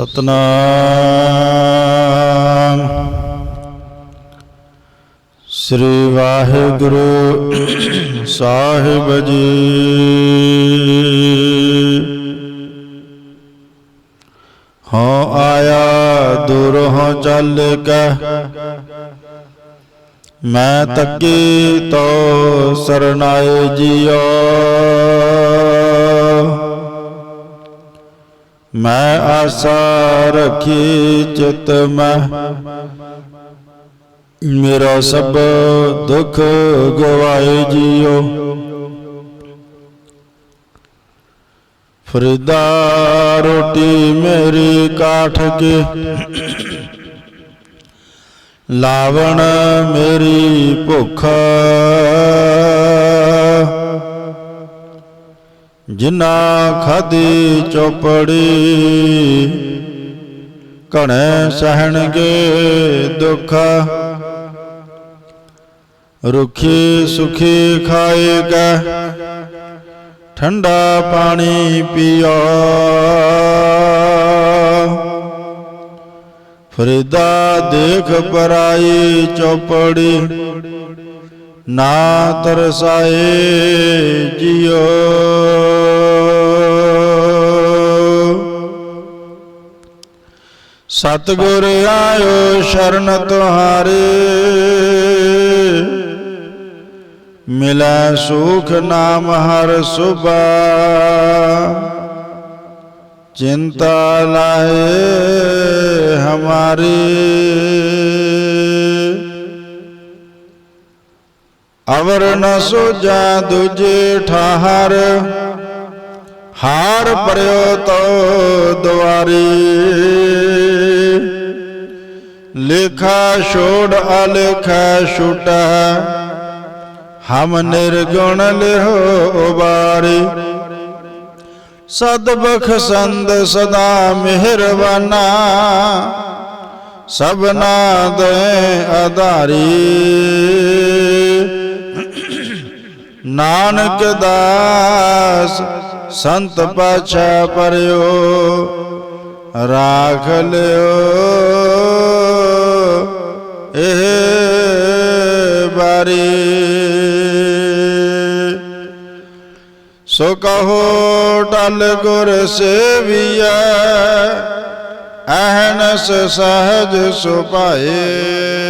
ਸਤਨਾਮ। ਸ੍ਰੀ ਵਾਹਿਗੁਰੂ ਸਾਹਿਬ ਜੀ। ਹਉ ਆਇਆ ਦੂਰੋਂ ਚੱਲ ਕੇ। ਮੈਂ ਤੱਕੀ ਤੋ ਸਰਨਾਏ ਜੀਓ। ਮੈਂ ਆਸਾ ਰੱਖੀ ਚਿਤ ਮਹਿ ਮੇਰਾ ਸਭ ਦੁੱਖ ਗਵਾਏ ਜੀਓ। ਫਰੀਦਾ ਰੋਟੀ ਮੇਰੀ ਕਾਠ ਕੇ। ਲਾਵਣ ਮੇਰੀ ਭੁੱਖ। ਜਿਨਾ ਖਾਦੀ ਚੋਪੜੀ ਕਣੈ ਸਹਿਣਗੇ ਦੁੱਖ। ਰੁਖੀ ਸੁਖੀ ਖਾਏਗਾ ਠੰਡਾ ਪਾਣੀ ਪੀਓ। ਫਰੀਦਾ ਦੇਖ ਪਰਾਈ ਚੋਪੜੀ ਨਾ ਤਰਸਾਏ ਜਿਉ ਸਤਗੁਰ ਆਇਓ ਸ਼ਰਨ ਤੁਹਾਰੇ। ਮਿਲੈ ਸੁਖ ਨਾਮ ਹਰ ਸੁਬਾ। ਚਿੰਤਾ ਲਾਏ ਹਮਾਰੀ। ਅਵਰ ਨ ਸੋਜਾ ਦੂਜੇ ਠਾਹਰ। ਹਾਰ ਪਰਿਓ ਤੋ ਦੁਆਰੀ। ਲੇਖਾ ਛੋੜ ਅਲੇਖਾ ਛੁਟਾ। ਹਮ ਨਿਰਗੁਣ ਲਿਹੋ ਉਬਾਰੀ। ਸਦ ਬਖਸੰਦ ਸਦਾ ਮਿਹਰਬਾਨਾ। ਸਭਨਾ ਦੇ ਆਧਾਰੀ ਨਾਨਕ ਦਾਸ, ਸੰਤ ਪਾਛਾ ਪਰਿਓ, ਰਾਖ ਲਿਓ। ਇਹ ਬਾਰੀ ਸੋ ਕਹੋ ਟਲ ਗੁਰ ਸੇਵੀਐ ਅਹਨਸ ਸਹਜ ਸੁਭਾਏ।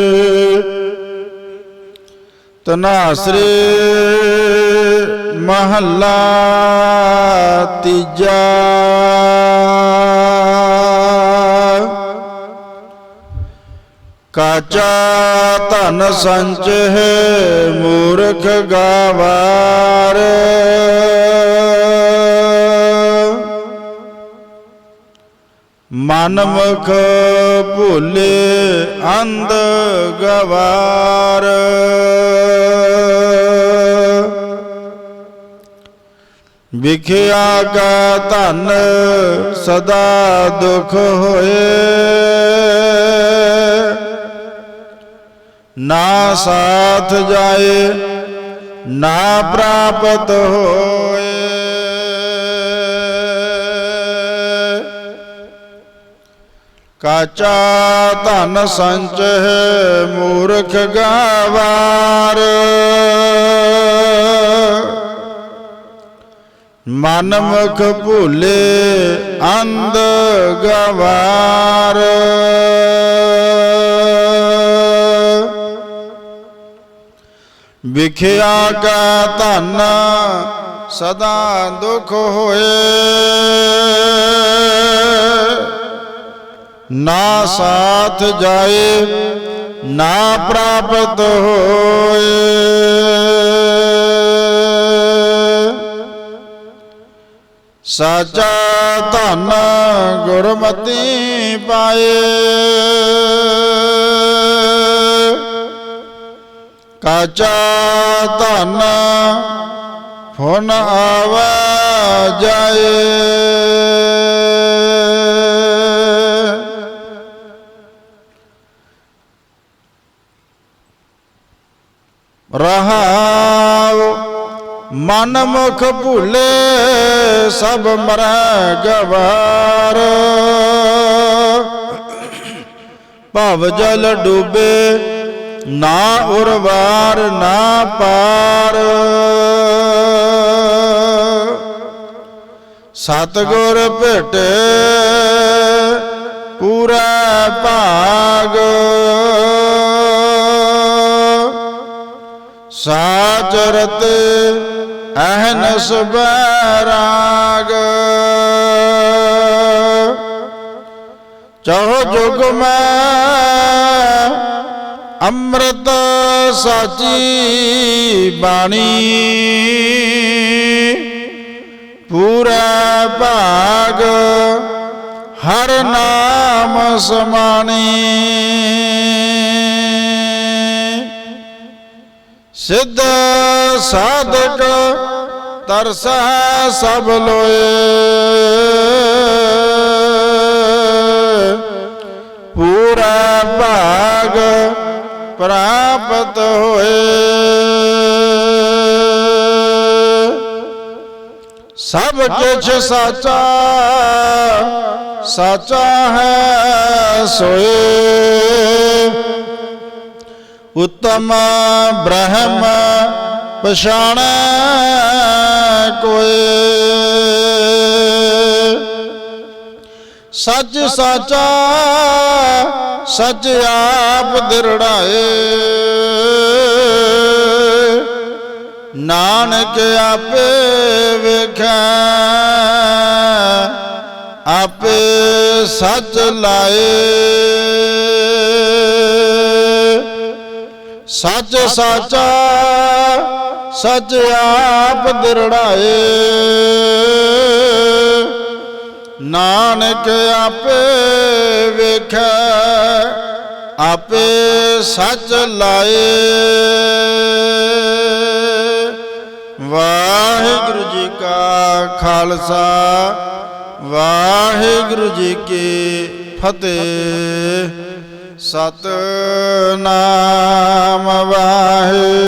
ਤਨਾਸਰੇ ਮਹੱਲਾ ਤੀਜਾ। ਕਾਚਾ ਧਨ ਸੰਚ ਹੈ ਮੂਰਖ ਗਾਵਾਰ। ਮਨਮੁਖ ਭੁੱਲੇ ਅੰਧ ਗਵਾਰ। ਵਿਖਿਆ ਕਾ ਧਨ ਸਦਾ ਦੁਖ ਹੋਏ। ਨਾ ਸਾਥ ਜਾਏ, ਨਾ ਪ੍ਰਾਪਤ ਹੋਏ। ਕਾਚਾ ਧਨ ਸੰਚ ਹੈ ਮੂਰਖ ਗਾਵਾਰ। ਮਨ ਮੁਖ ਭੂਲੇ ਅੰਧ ਗਵਾਰ। ਵਿਖਿਆ ਕਾ ਧਨ ਸਦਾ ਦੁਖ ਹੋਏ। ਨਾ ਸਾਥ ਜਾਏ, ਨਾ ਪ੍ਰਾਪਤ ਹੋਏ। ਸਾਚਾ ਧਨ ਗੁਰਮਤੀ ਪਾਏ। ਕਾਚਾ ਧਨ ਫੁਨ ਆਵਾ ਜਾਏ। ਰਹਾਉ। ਮਨ ਮੁਖ ਭੁਲੇ ਸਭ ਮਰੈ ਗਵਾਰ। ਭਵ ਜਲ ਡੁਬੇ ਨਾ ਉਰਵਾਰ ਨਾ ਪਾਰ। ਸਤਗੁਰ ਭੇਟੇ ਪੂਰਾ ਭਾਗ। ਸਾਚਰਤ ਅਹਨਸ ਬੈਰਾਗ ਚਹੁ ਜੁਗ ਮੈਂ ਅੰਮ੍ਰਿਤ ਸਾਚੀ ਬਾਣੀ। ਪੂਰਾ ਭਾਗ ਹਰ ਨਾਮ ਸਮਾਣੀ। ਸਿੱਧ ਸਾਧਕ ਤਰਸਾ ਸਭ ਲੋਏ। ਪੂਰਾ ਭਾਗ ਪ੍ਰਾਪਤ ਹੋਏ। ਸਭ ਕੁਛ ਸਾਚਾ ਸਾਚਾ ਹੈ ਸੋਏ। ਉਤਮ ਬ੍ਰਹਮ ਪਛਾਣੈ ਕੋਏ ਸੱਚ ਸਾਚਾ, ਸੱਚ ਆਪ ਦਿਰੜਾਏ। ਨਾਨਕ ਆਪੇ ਵੇਖੈ, ਆਪੇ ਸੱਚ ਲਾਏ। ਸੱਚ ਸਾਚਾ, ਸੱਚ ਆਪ ਦਿਰੜਾਏ। ਨਾਨਕ ਆਪੇ ਵੇਖੈ, ਆਪੇ ਸੱਚ ਲਾਏ। ਵਾਹਿਗੁਰੂ ਜੀ ਕਾ ਖਾਲਸਾ, ਵਾਹਿਗੁਰੂ ਜੀ ਕੀ ਫਤਿਹ। ਸਤਨਾਮ ਵਾਹਿ